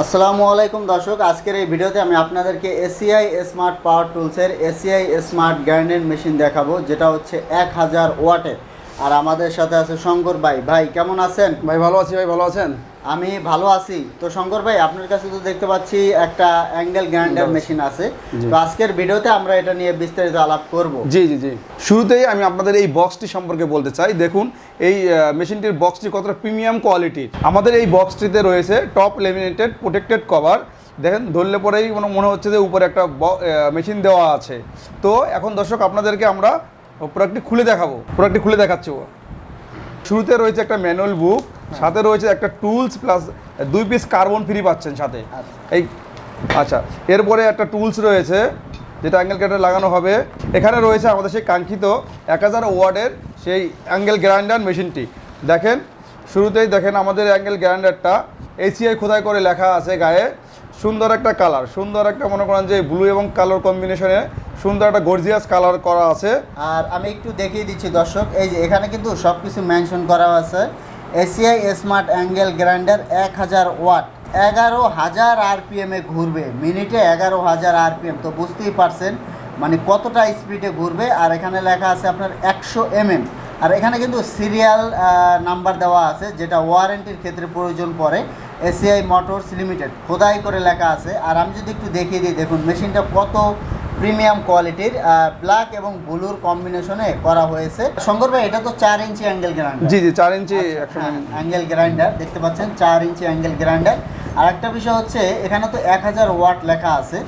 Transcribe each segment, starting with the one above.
আসসালামু আলাইকুম দর্শক, আজকের এই ভিডিওতে আমি আপনাদেরকে এসিআই স্মার্ট পাওয়ার টুলসের এসিআই স্মার্ট গ্রাইন্ডের মেশিন দেখাবো, যেটা হচ্ছে এক হাজার ওয়াটের। আর আমাদের সাথে আছে শঙ্কর ভাই। ভাই, কেমন আছেন? ভাই, ভালো আছি, ভাই, ভালো আছেন? আমি ভালো আছি। তো শঙ্কর ভাই আপনার কাছে তো দেখতে পাচ্ছি একটা অ্যাঙ্গেল গ্রাইন্ডার মেশিন আছে। তো আজকের ভিডিওতে আমরা এটা নিয়ে বিস্তারিত আলাপ করব। জি জি জি। শুরুতেই আমি আপনাদের এই বক্সটি সম্পর্কে বলতে চাই। দেখুন এই মেশিনটির বক্সটি কতটা প্রিমিয়াম কোয়ালিটির আমাদের এই বক্সটিতে রয়েছে টপ লেমিনেটেড প্রোটেক্টেড কভার দেখেন ধরলে পরেই মনে মনে হচ্ছে যে উপরে একটা মেশিন দেওয়া আছে। তো এখন দর্শক আপনাদেরকে আমরা প্রোডাক্টটি খুলে দেখাবো। প্রোডাক্টটি খুলে দেখাচ্ছি। শুরুতে রয়েছে একটা ম্যানুয়াল বুক সাথে রয়েছে একটা টুলস প্লাস দুই পিস কার্বন ফ্রি পাচ্ছেন সাথে। আচ্ছা। এই আচ্ছা এরপরে একটা টুলস রয়েছে যেটা অ্যাঙ্গেল গ্রাইন্ডার লাগানো হবে। এখানে রয়েছে আমাদের সেই কাঙ্ক্ষিত এক হাজার ওয়ার্ডের সেই অ্যাঙ্গেল গ্রাইন্ডার মেশিনটি দেখেন শুরুতেই দেখেন আমাদের অ্যাঙ্গেল গ্রাইন্ডারটা এসিআই খোদাই করে লেখা আছে গায়ে। সুন্দর একটা কালার সুন্দর একটা মনে করেন যে ব্লু এবং কালার কম্বিনেশনে সুন্দর একটা গর্জিয়াস কালার করা আছে। আর আমি একটু দেখিয়ে দিচ্ছি দর্শক, এই যে এখানে কিন্তু সব কিছু মেনশন করা আছে। এসিআই স্মার্ট অ্যাঙ্গেল গ্রাইন্ডার এক হাজার ওয়াট, এগারো হাজার আরপিএমে ঘুরবে, মিনিটে এগারো হাজার আরপিএম, তো বুঝতেই পারছেন মানে কতটা স্পিডে ঘুরবে। আর এখানে লেখা আছে আপনার একশো এমএম। আর এখানে কিন্তু সিরিয়াল নাম্বার দেওয়া আছে, যেটা ওয়ারেন্টির ক্ষেত্রে প্রয়োজন পড়ে, এসিআই মোটরস লিমিটেড খোদাই করে লেখা আছে। আর আমি যদি একটু দেখিয়ে দিই, দেখুন মেশিনটা কত প্রিমিয়াম কোয়ালিটির ব্ল্যাক এবং ব্লুর কম্বিনেশনে করা হয়েছে। শঙ্কর ভাই এটা তো চার ইঞ্চি অ্যাঙ্গেল গ্রাইন্ডার জি জি চার ইঞ্চি অ্যাঙ্গেল গ্রাইন্ডার দেখতে পাচ্ছেন চার ইঞ্চি অ্যাঙ্গেল গ্রাইন্ডার আর একটা বিষয় হচ্ছে এখানে তো এক হাজার ওয়াট লেখা আছে।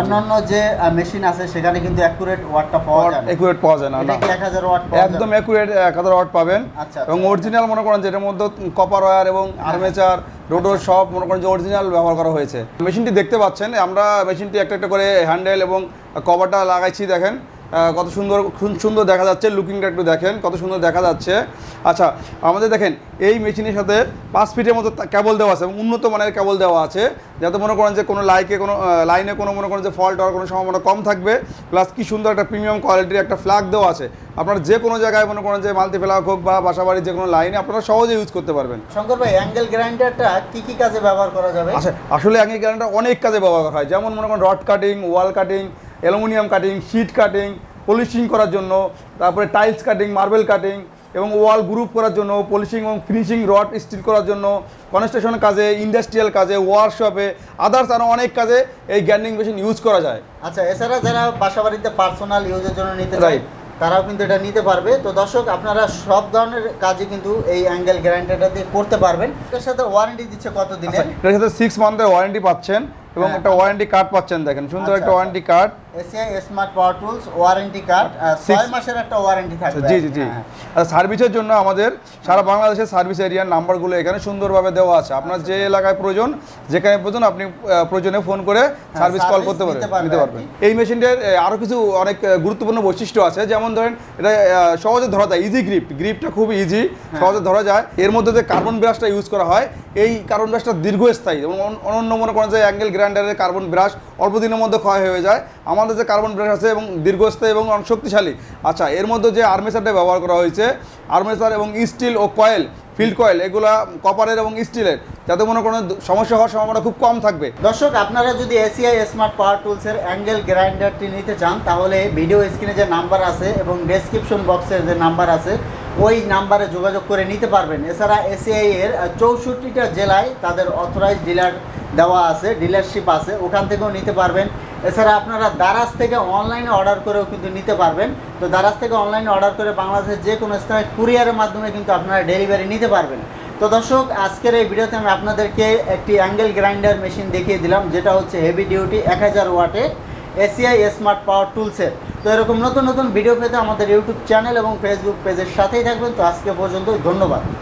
অন্যান্য যে মেশিন আছে সেখানে কিন্তু অ্যাকুরেট ওয়াটটা পাওয়া যায় না। একুরেট পাওয়া যায় না এটা না। কি এক হাজার ওয়াট একদম এক হাজার ওয়াট পাবেন। আচ্ছা, এবং আচ্ছা। অরিজিনাল মনে করেন যেটার মধ্যে কপার ওয়্যার এবং আর্মেচার রোডর সব মনে করেন যে অরিজিনাল ব্যবহার করা হয়েছে। মেশিনটি দেখতে পাচ্ছেন আমরা মেশিনটি একটা একটা করে হ্যান্ডেল এবং কভারটা লাগাইছি দেখেন। কত সুন্দর খুব সুন্দর দেখা যাচ্ছে লুকিংটা একটু দেখেন কত সুন্দর দেখা যাচ্ছে। আচ্ছা আমাদের দেখেন এই মেশিনের সাথে পাঁচ ফিটের মতো কেবল দেওয়া আছে এবং উন্নত মানের কেবল দেওয়া আছে। যাতে মনে করেন যে কোনো লাইকে কোনো লাইনে কোনো মনে করেন যে ফল্ট হওয়ার কোনো সম্ভাবনা কম থাকবে। প্লাস কি সুন্দর একটা প্রিমিয়াম কোয়ালিটির একটা ফ্ল্যাগ দেওয়া আছে। আপনার যে কোনো জায়গায় মনে করেন যে মাল্টি ফ্ল্যাগ হোক বা বাসাবাড়ির যে কোনো লাইনে আপনারা সহজে ইউজ করতে পারবেন। শঙ্কর ভাই অ্যাঙ্গেল গ্রাইন্ডারটা কি কি কাজে ব্যবহার করা যাবে? আচ্ছা আসলে অ্যাঙ্গেল গ্রাইন্ডার অনেক কাজে ব্যবহার করা হয়। যেমন মনে করেন rod cutting wall cutting aluminium cutting sheet cutting polishing করার জন্য তারপরে টাইলস কাটিং মার্বেল কাটিং এবং ওয়াল গ্রুপ করার জন্য পলিশিং এবং ফিনিশিং রড স্টিল করার জন্য কনস্ট্রাকশন কাজে ইন্ডাস্ট্রিয়াল কাজে ওয়ার্কশপে আদার্স আরও অনেক কাজে এই গ্যান্ডিং মেশিন ইউজ করা যায়। আচ্ছা এছাড়া যারা বাসা বাড়িতে পার্সোনাল ইউজের জন্য নিতে চায় তারাও কিন্তু এটা নিতে পারবে। তো দর্শক আপনারা সব ধরনের কাজে কিন্তু এই অ্যাঙ্গেল গ্যারান্টিটা দিয়ে করতে পারবেন। এটার সাথে ওয়ারেন্টি দিচ্ছে কত আচ্ছা দিনের এটার সাথে সিক্স মান্থের ওয়ারেন্টি পাচ্ছেন এবং হ্যাঁ। একটা ওয়ারেন্টি কার্ড পাচ্ছেন দেখেন সুন্দর আচ্ছা, একটা আচ্ছা। Warranty card ACI smart power tools warranty card Six- ছয় মাসের একটা ওয়ারেন্টি থাকবে। জি জি জি। হ্যাঁ। আর সার্ভিসের জন্য আমাদের সারা বাংলাদেশের সার্ভিস এরিয়ার নাম্বারগুলো এখানে সুন্দরভাবে দেওয়া আছে। আপনার যে এলাকায় প্রয়োজন যেখানে প্রয়োজন আপনি প্রয়োজনে ফোন করে সার্ভিস কল করতে পারবেন নিতে এই মেশিনটার আরও কিছু অনেক গুরুত্বপূর্ণ বৈশিষ্ট্য আছে। যেমন ধরেন এটা সহজে ধরা যায় ইজি গ্রিপ গ্রিপটা খুব ইজি হ্যাঁ। সহজে ধরা যায়। এর মধ্যে যে কার্বন ব্রাশটা ইউজ করা হয় এই কার্বন ব্রাশটা দীর্ঘস্থায়ী। অনন্য মনে করেন যে অ্যাঙ্গেল গ্রাইন্ডারের কার্বন ব্রাশ অল্প দিনের মধ্যে ক্ষয় হয়ে যায়। আমাদের যে কার্বন ব্রাশ আছে এবং দীর্ঘস্থায়ী এবং অনেক শক্তিশালী আচ্ছা এর মধ্যে যে আর্মেচারটা ব্যবহার করা হয়েছে আর্মেচার এবং স্টিল ও কয়েল ফিল্ড কয়েল এগুলা কপারের এবং স্টিলের যাতে মনে করেন সমস্যা হওয়ার সম্ভাবনা খুব কম থাকবে। দর্শক, আপনারা যদি এসিআই স্মার্ট পাওয়ার টুলসের অ্যাঙ্গেল গ্রাইন্ডারটি নিতে চান, তাহলে ভিডিও স্ক্রিনে যে নাম্বার আছে এবং ডেসক্রিপশন বক্সের যে নাম্বার আছে, ওই নাম্বারে যোগাযোগ করে নিতে পারবেন। এছাড়া এসিআই এর চৌষট্টিটা জেলায় তাদের অথরাইজ ডিলার দেওয়া আছে ডিলারশিপ আছে, ওখান থেকেও নিতে পারবেন। এছাড়া আপনারা দারাজ থেকে অনলাইনে অর্ডার করেও কিন্তু নিতে পারবেন। তো দারাজ থেকে অনলাইনে অর্ডার করে বাংলাদেশের যে কোনো স্থানে কুরিয়ারের মাধ্যমে কিন্তু আপনারা ডেলিভারি নিতে পারবেন। তো দর্শক, আজকের এই ভিডিওতে আমি আপনাদেরকে একটি অ্যাঙ্গেল গ্রাইন্ডার মেশিন দেখিয়ে দিলাম, যেটা হচ্ছে হেভি ডিউটি এক হাজার ওয়াটে এসিআই স্মার্ট পাওয়ার টুলসের তো এরকম নতুন নতুন ভিডিও পেতে আমাদের ইউটিউব চ্যানেল এবং ফেসবুক পেজের সাথেই থাকবেন। তো আজকে পর্যন্ত ধন্যবাদ।